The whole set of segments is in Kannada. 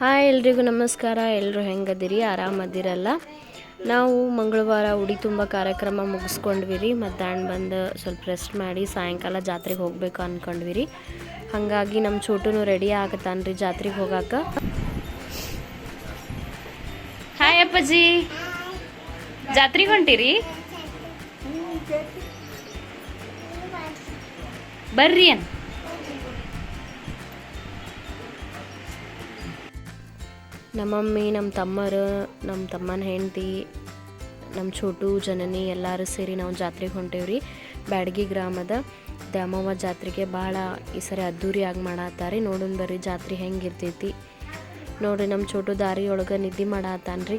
ಹಾಯ್ ಎಲ್ರಿಗೂ ನಮಸ್ಕಾರ. ಎಲ್ಲರೂ ಹೆಂಗದಿರಿ? ಆರಾಮದಿರಲ್ಲ? ನಾವು ಮಂಗಳವಾರ ಉಡಿ ತುಂಬ ಕಾರ್ಯಕ್ರಮ ಮುಗಿಸ್ಕೊಂಡ್ವಿ ರೀ ಮಧ್ಯಾಹ್ನ ಬಂದು ಸ್ವಲ್ಪ ರೆಸ್ಟ್ ಮಾಡಿ ಸಾಯಂಕಾಲ ಜಾತ್ರೆಗೆ ಹೋಗ್ಬೇಕು ಅಂದ್ಕೊಂಡ್ವಿ ರೀ ಹಾಗಾಗಿ ನಮ್ಮ ಚೋಟುನು ರೆಡಿ ಆಗತ್ತಾನ ರೀ ಜಾತ್ರೆಗೆ ಹೋಗಾಕ. ಹಾಯ್ ಅಪ್ಪಾಜಿ. ಜಾತ್ರೆಗೆ ಹೊಂಟಿರಿ? ಬರ್ರಿ ಅನ್. ನಮ್ಮಮ್ಮಿ ನಮ್ಮ ತಮ್ಮರು ನಮ್ಮ ತಮ್ಮನ ಹೆಂಡತಿ ನಮ್ಮ ಛೋಟು, ಜನನಿ ಎಲ್ಲರೂ ಸೇರಿ ನಾವು ಜಾತ್ರೆಗೆ ಹೊಂಟೇವ್ರಿ. ಬ್ಯಾಡಗಿ ಗ್ರಾಮದ ದ್ಯಾಮವ್ವ ಜಾತ್ರೆಗೆ ಭಾಳ ಈ ಸರಿ ಅದ್ದೂರಿಯಾಗಿ ಮಾಡತ್ತಾರೆ ನೋಡೋಣ ಬರ್ರಿ ಜಾತ್ರೆ ಹೆಂಗಿರ್ತೈತಿ ನೋಡ್ರಿ ನಮ್ಮ ಛೋಟು ದಾರಿ ಒಳಗೆ ನಿದ್ದೆ ಮಾಡತ್ತಾನ್ರಿ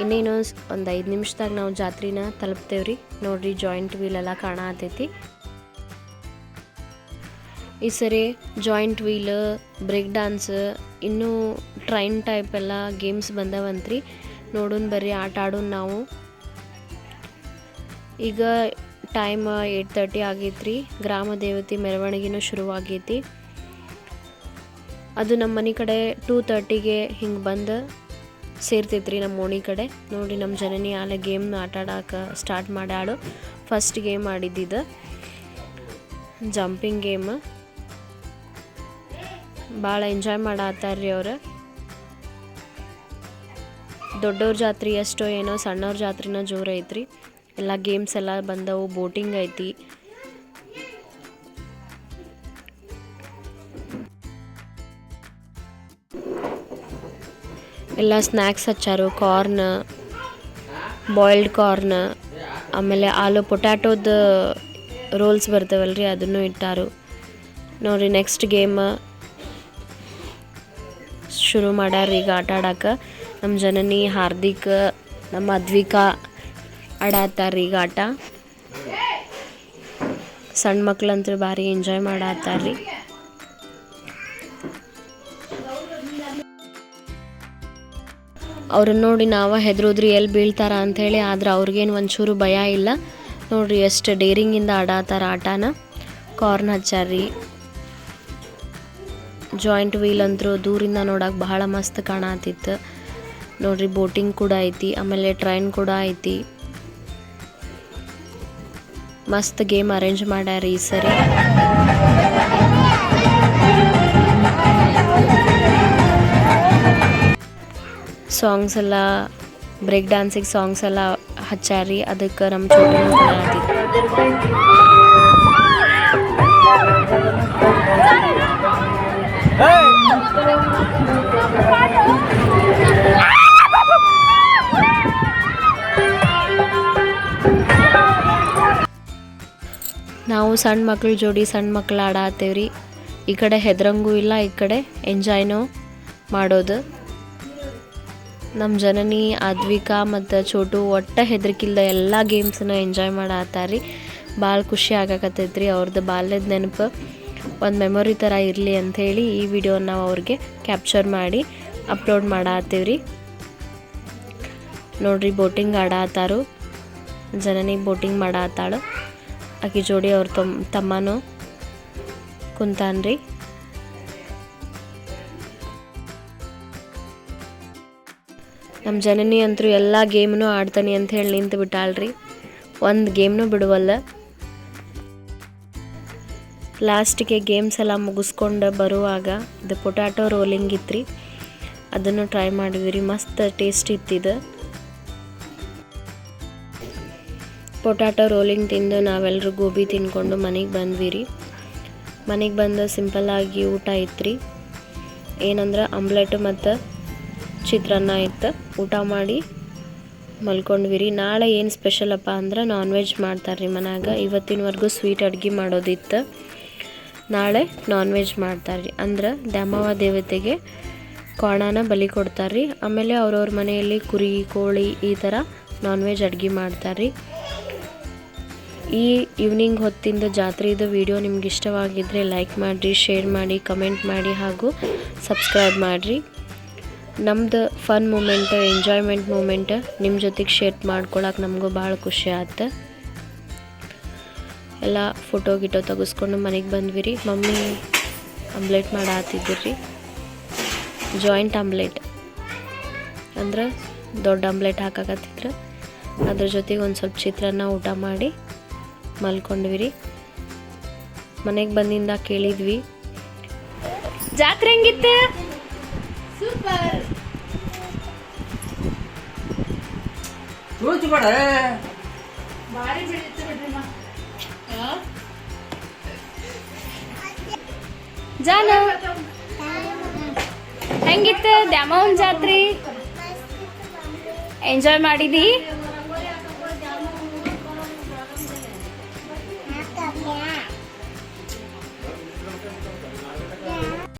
ಇನ್ನೇನು ಒಂದು ಐದು ನಿಮಿಷದಾಗ ನಾವು ಜಾತ್ರೆನ ತಲುಪ್ತೇವ್ರಿ. ನೋಡ್ರಿ ಜಾಯಿಂಟ್ ವೀಲ್ ಎಲ್ಲ ಕಾಣತೈತಿ. ಈ ಸರಿ ಜಾಯಿಂಟ್ ವೀಲ್ ಬ್ರೇಕ್ ಡಾನ್ಸ್ ಇನ್ನೂ ಟ್ರೈನ್ ಟೈಪ್ ಎಲ್ಲ ಗೇಮ್ಸ್ ಬಂದವಂತ್ರಿ. ನೋಡೋಣ ಬರ್ರಿ, ಆಟ ಆಡೋಣ ನಾವು. ಈಗ ಟೈಮ್ ಏಯ್ಟ್ ತರ್ಟಿ ಆಗೈತ್ರಿ. ಗ್ರಾಮ ದೇವತೆ ಮೆರವಣಿಗೆನೂ ಶುರುವಾಗೈತಿ. ಅದು ನಮ್ಮ ಮನೆ ಕಡೆ ಟೂ ತರ್ಟಿಗೆ ಹಿಂಗೆ ಬಂದು ಸೇರ್ತೈತ್ರಿ ನಮ್ಮ ಓಣಿ ಕಡೆ. ನೋಡಿ ನಮ್ಮ ಜನನಿ ಆಲೆ ಗೇಮ್ನ ಆಟ ಸ್ಟಾರ್ಟ್ ಮಾಡ್ಯಾಡು ಫಸ್ಟ್ ಗೇಮ್ ಆಡಿದ್ದಿದ್ದು ಜಂಪಿಂಗ್ ಗೇಮ್ ಭಾಳ ಎಂಜಾಯ್ ಮಾಡತ್ತಾರ್ರಿ ಅವ್ರು. ದೊಡ್ಡವ್ರ ಜಾತ್ರೆ ಎಷ್ಟೋ ಏನೋ ಸಣ್ಣವ್ರ ಜಾತ್ರೆನ ಜೋರು ಐತ್ರಿ. ಎಲ್ಲ ಗೇಮ್ಸ್ ಎಲ್ಲ ಬಂದವು ಬೋಟಿಂಗ್ ಐತಿ. ಎಲ್ಲ ಸ್ನ್ಯಾಕ್ಸ್ ಹಚ್ಚಾರು ಕಾರ್ನ್ ಬಾಯ್ಲ್ಡ್ ಕಾರ್ನ್ ಆಮೇಲೆ ಆಲೂ ಪೊಟ್ಯಾಟೋದ ರೋಲ್ಸ್ ಬರ್ತಾವಲ್ರಿ, ಅದನ್ನು ಇಟ್ಟಾರು. ನೋಡ್ರಿ ನೆಕ್ಸ್ಟ್ ಗೇಮ್ ಶುರು ಮಾಡ್ಯಾರ ಈಗ ಆಟ ಆಡಕ್ಕೆ ನಮ್ಮ ಜನನಿ ಹಾರ್ದಿಕ್, ನಮ್ಮ ಅದ್ವಿಕಾ ಆಡತ್ತಾರ ಈಗ ಆಟ. ಸಣ್ಣ ಮಕ್ಳಂತೂ ಭಾರಿ ಎಂಜಾಯ್ ಮಾಡತ್ತಾರ್ರಿ ಅವ್ರನ್ನ ನೋಡಿ ನಾವು ಹೆದ್ರೋದ್ರಿ ಎಲ್ಲಿ ಬೀಳ್ತಾರ ಅಂಥೇಳಿ ಆದ್ರೆ ಅವ್ರಿಗೇನು ಒಂಚೂರು ಭಯ ಇಲ್ಲ. ನೋಡ್ರಿ ಎಷ್ಟು ಡೇರಿಂಗಿಂದ ಆಡತ್ತಾರ ಆಟನ. ಕಾರ್ನ್ ಹಚ್ಚಾರ್ರಿ. ಜಾಯಿಂಟ್ ವೀಲ್ ಅಂತೂ ದೂರಿಂದ ನೋಡಕ್ಕೆ ಬಹಳ ಮಸ್ತ್ ಕಾಣತಿತ್ತು. ನೋಡ್ರಿ, ಬೋಟಿಂಗ್ ಕೂಡ ಐತಿ, ಆಮೇಲೆ ಟ್ರೈನ್ ಕೂಡ ಐತಿ. ಮಸ್ತ್ ಗೇಮ್ ಅರೇಂಜ್ ಮಾಡ್ಯಾರ ಈ ಸರಿ. ಸಾಂಗ್ಸ್ ಎಲ್ಲ, ಬ್ರೇಕ್ ಡ್ಯಾನ್ಸಿಗೆ ಸಾಂಗ್ಸ್ ಎಲ್ಲ ಹಚ್ಚಾರಿ, ಅದಕ್ಕೆ ನಮ್ಮ ಚೋಟ ನಾವು ಸಣ್ಣ ಮಕ್ಳ ಜೋಡಿ ಸಣ್ಣ ಮಕ್ಳು ಆಡತ್ತೇವ್ರಿ ಈ ಕಡೆ ಹೆದ್ರಂಗೂ ಇಲ್ಲ, ಈ ಕಡೆ ಎಂಜಾಯ್ನೂ ಮಾಡೋದು. ನಮ್ಮ ಜನನಿ ಅದ್ವಿಕಾ ಮತ್ತು ಚೋಟು ಒಟ್ಟ ಹೆದ್ರಿಕಿಲ್ದ ಎಲ್ಲ ಗೇಮ್ಸನ್ನು ಎಂಜಾಯ್ ಮಾಡತ್ತಾರ್ರಿ ಭಾಳ ಖುಷಿ ಆಗಕತ್ತೈತ್ರಿ ಅವ್ರದ್ದು ಬಾಲ್ಯದ ನೆನಪು. ಒಂದು ಮೆಮೊರಿ ಥರ ಇರಲಿ ಅಂಥೇಳಿ ಈ ವಿಡಿಯೋನ ನಾವು ಅವ್ರಿಗೆ ಕ್ಯಾಪ್ಚರ್ ಮಾಡಿ ಅಪ್ಲೋಡ್ ಮಾಡತ್ತೀವ್ರಿ. ನೋಡ್ರಿ ಬೋಟಿಂಗ್ ಆಡತ್ತಾರು ಜನನಿ ಬೋಟಿಂಗ್ ಮಾಡತ್ತಾಳು ಆಕಿ ಜೋಡಿ ಅವ್ರ ತಮ್ಮ ತಮ್ಮನೂ ಕುಂತಾನ್ರಿ. ನಮ್ಮ ಜನನಿ ಅಂತೂ ಎಲ್ಲ ಗೇಮ್ನು ಆಡ್ತಾನೆ ಅಂತ ಹೇಳಿ ನಿಂತು ಬಿಟ್ಟಾಳ್ರಿ ಒಂದು ಗೇಮ್ನು ಬಿಡುವಲ್ಲ. ಲಾಸ್ಟಿಗೆ ಗೇಮ್ಸ್ ಎಲ್ಲ ಮುಗಿಸ್ಕೊಂಡು ಬರುವಾಗ ಇದು ಪೊಟ್ಯಾಟೊ ರೋಲಿಂಗ್ ಇತ್ರಿ. ಅದನ್ನು ಟ್ರೈ ಮಾಡಿದ್ವಿ ರೀ ಮಸ್ತ್ ಟೇಸ್ಟ್ ಇತ್ತಿದು ಪೊಟ್ಯಾಟೊ ರೋಲಿಂಗ್ ತಿಂದು ನಾವೆಲ್ಲರೂ ಗೋಬಿ ತಿನ್ಕೊಂಡು ಮನೆಗೆ ಬಂದ್ವಿ ರೀ ಮನೆಗೆ ಬಂದು ಸಿಂಪಲ್ಲಾಗಿ ಊಟ ಐತ್ರಿ ಏನಂದ್ರೆ ಆಮ್ಲೆಟ್ ಮತ್ತು ಚಿತ್ರಾನ್ನ ಇತ್ತು. ಊಟ ಮಾಡಿ ಮಲ್ಕೊಂಡ್ವಿ ರೀ ನಾಳೆ ಏನು ಸ್ಪೆಷಲಪ್ಪ ಅಂದ್ರೆ ನಾನ್ ವೆಜ್ ಮಾಡ್ತಾರೆ ರೀ ಮನ್ಯಾಗ. ಇವತ್ತಿನವರೆಗೂ ಸ್ವೀಟ್ ಅಡ್ಗೆ ಮಾಡೋದಿತ್ತು. ನಾಳೆ ನಾನ್ ವೆಜ್ ಮಾಡ್ತಾರೆ ರೀ ಅಂದ್ರೆ ದ್ಯಾಮವ್ವ ದೇವತೆಗೆ ಕೋಣನ ಬಲಿ ಕೊಡ್ತಾರೆ ರೀ ಆಮೇಲೆ ಅವ್ರವ್ರ ಮನೆಯಲ್ಲಿ ಕುರಿ, ಕೋಳಿ ಈ ಥರ ನಾನ್ ವೆಜ್ ಅಡುಗೆ ಮಾಡ್ತಾರೆ ರೀ ಈ ಈವ್ನಿಂಗ್ ಹೊತ್ತಿಂದ ಜಾತ್ರೆಯದು ವಿಡಿಯೋ ನಿಮ್ಗೆ ಇಷ್ಟವಾಗಿದ್ದರೆ ಲೈಕ್ ಮಾಡಿರಿ ಶೇರ್ ಮಾಡಿ ಕಮೆಂಟ್ ಮಾಡಿ ಹಾಗೂ ಸಬ್ಸ್ಕ್ರೈಬ್ ಮಾಡಿರಿ. ನಮ್ದು ಫನ್ ಮೂಮೆಂಟ್ ಎಂಜಾಯ್ಮೆಂಟ್ ಮೂಮೆಂಟ್ ನಿಮ್ಮ ಜೊತೆಗೆ ಶೇರ್ ಮಾಡ್ಕೊಳಕ್ಕೆ ನಮಗೂ ಭಾಳ ಖುಷಿ ಆಯ್ತು ಎಲ್ಲ ಫೋಟೋ ಗಿಟೋ ತೆಗೆಸ್ಕೊಂಡು ಮನೆಗೆ ಬಂದ್ವಿ ರೀ ಮಮ್ಮಿ ಆಮ್ಲೆಟ್ ಮಾಡಾತಿದ್ದಿರಿ. ರೀ ಜಾಯಿಂಟ್ ಆಮ್ಲೆಟ್. ಅಂದ್ರೆ ದೊಡ್ಡ ಆಮ್ಲೆಟ್ ಹಾಕಾಕತ್ತಿದ್ರು. ಅದ್ರ ಜೊತೆಗೆ ಒಂದು ಸ್ವಲ್ಪ ಚಿತ್ರಾನ್ನ ಊಟ ಮಾಡಿ ಮಲ್ಕೊಂಡ್ವಿ ರೀ ಮನೆಗೆ ಬಂದಿಂದ ಕೇಳಿದ್ವಿ. ಜಾತ್ರೆ ಹೆಂಗಿತ್ತು? ತುಳಿತು ಬೇಡ ಜಾನು ಹೆಂಗಿತ್ತು ದ್ಯಾಮವ್ವನ ಜಾತ್ರೆ ಎಂಜಾಯ್ ಮಾಡಿದಿ